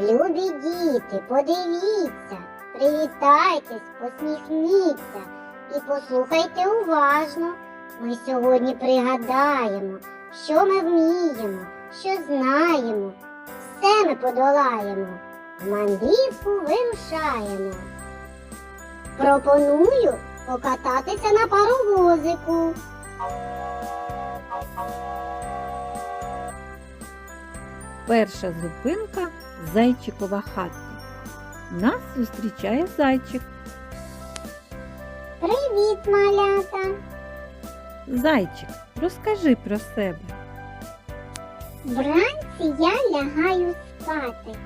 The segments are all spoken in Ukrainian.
Любі діти, подивіться, привітайтесь, посміхніться і послухайте уважно. Ми сьогодні пригадаємо, що ми вміємо, що знаємо. Все ми подолаємо. Мандрівку вирушаємо. Пропоную покататися на паровозику. Перша зупинка зайчикова хатка. Нас зустрічає зайчик. Привіт, малята! Зайчик, розкажи про себе. Вранці я лягаю спати.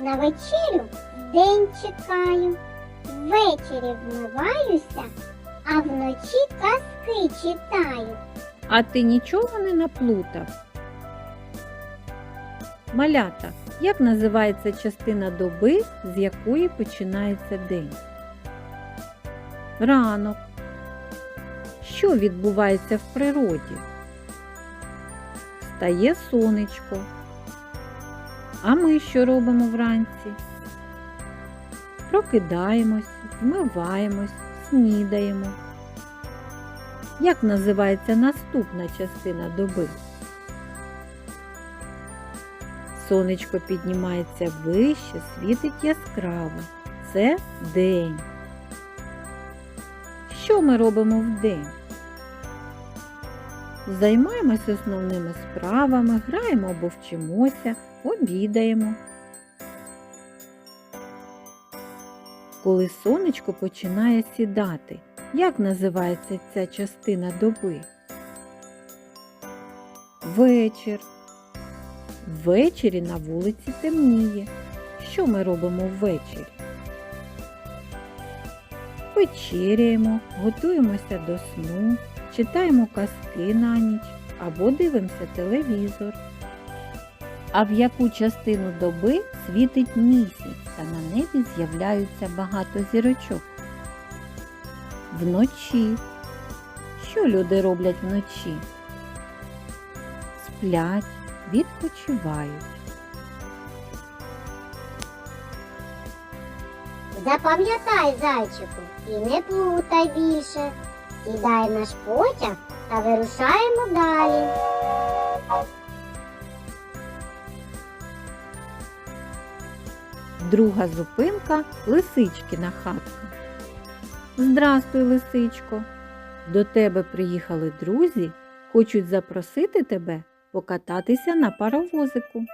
На вечерю день чекаю. Ввечері вмиваюся, а вночі казки читаю. А ти нічого не наплутав? Малята, як називається частина доби, з якої починається день? Ранок. Що відбувається в природі? Стає сонечко. А ми що робимо вранці? Прокидаємось, вмиваємось, снідаємо. Як називається наступна частина доби? Сонечко піднімається вище, світить яскраво. Це день. Що ми робимо в день? Займаємось основними справами, граємо або вчимося, обідаємо. Коли сонечко починає сідати, як називається ця частина доби? Вечір. Ввечері на вулиці темніє. Що ми робимо ввечері? Вечеряємо, готуємося до сну, читаємо казки на ніч або дивимося телевізор. А в яку частину доби світить місяць та на небі з'являються багато зірочок? Вночі. Що люди роблять вночі? Сплять, відпочивають. Запам'ятай, зайчику, і не плутай більше. Сідай наш потяг та вирушаємо далі. Друга зупинка лисичкина хатка. Здрастуй, лисичко. До тебе приїхали друзі, хочуть запросити тебе покататися на паровозику.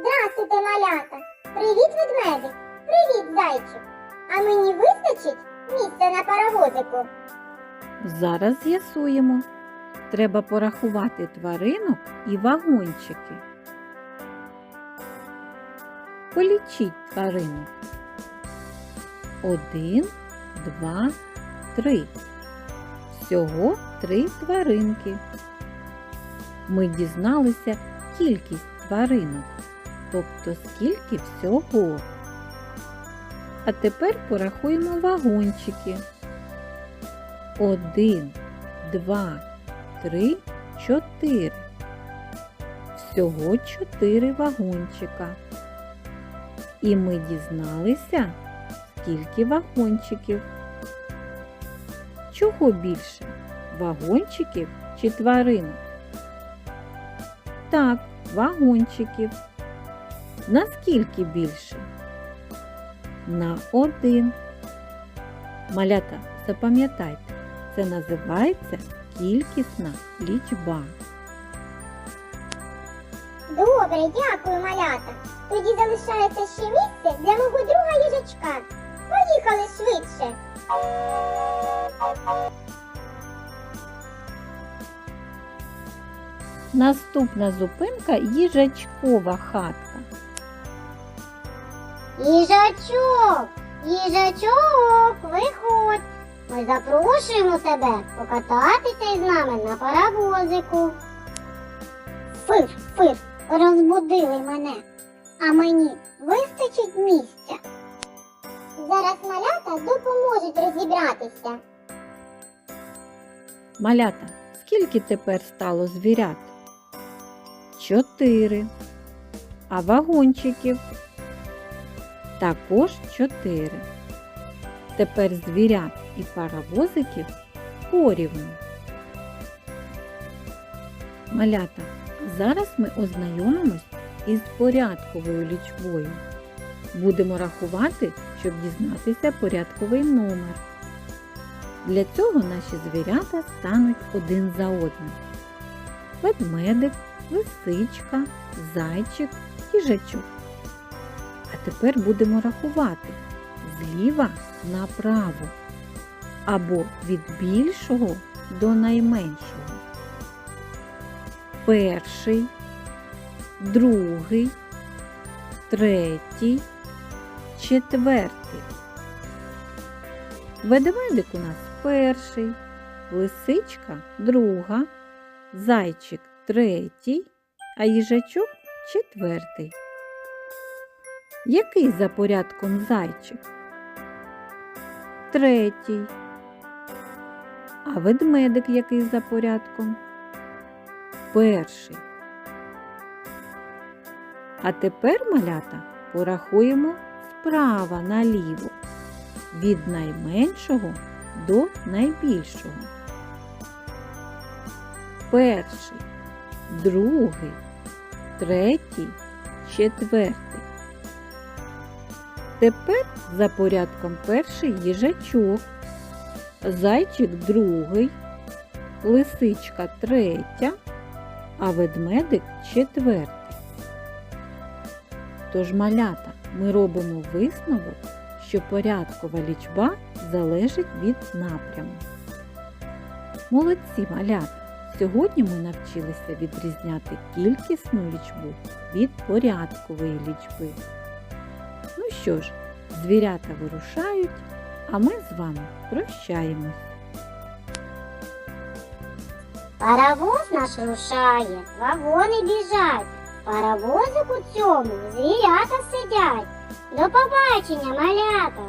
Здравствуйте, малята! Привіт, ведмедик! Привіт, зайчик! А мені вистачить місця на паровозику? Зараз з'ясуємо. Треба порахувати тваринок і вагончики. Полічіть тваринок. Один, два, три. Всього три тваринки. Ми дізналися кількість тваринок, тобто скільки всього. А тепер порахуємо вагончики. Один, два, три, чотири. Всього чотири вагончика. І ми дізналися, скільки вагончиків. Чого більше? Вагончиків чи тваринок? Так, вагончиків. Наскільки більше? На один. Малята, запам'ятайте, це називається кількісна лічба. Добре, дякую, малята. Тоді залишається ще місце для мого друга їжачка. Поїхали швидше. Наступна зупинка їжачкова хатка. Їжачок, їжачок, виходь. Ми запрошуємо тебе покататися із нами на паровозику. Фиф, фиф, розбудили мене, а мені вистачить місця. Зараз малята допоможуть розібратися. А вагончиків також 4. Тепер звірят і паровозиків порівну. Малята, зараз ми ознайомимось із порядковою лічбою. Будемо рахувати, щоб дізнатися порядковий номер. Для цього наші звірята стануть один за одним. Ведмедик, лисичка, зайчик, їжачок. А тепер будемо рахувати зліва направо або від більшого до найменшого. Перший, другий, третій, четвертий. Ведмедик у нас перший, лисичка друга, зайчик третій, а їжачок четвертий. Який за порядком зайчик? Третій. А ведмедик який за порядком? Перший. А тепер, малята, порахуємо справа наліво від найменшого до найбільшого. Перший, другий, третій, четвертий. Тепер за порядком перший їжачок, зайчик другий, лисичка третя, а ведмедик четвертий. Тож малята ми робимо висновок, що порядкова лічба залежить від напряму. Молодці малята! Сьогодні ми навчилися відрізняти кількісну лічбу від порядкової лічби. Ну що ж, звірята вирушають, а ми з вами прощаємось. Паровоз наш рушає, вагони біжать. Паровозику цьому звірята сидять. До побачення, малята!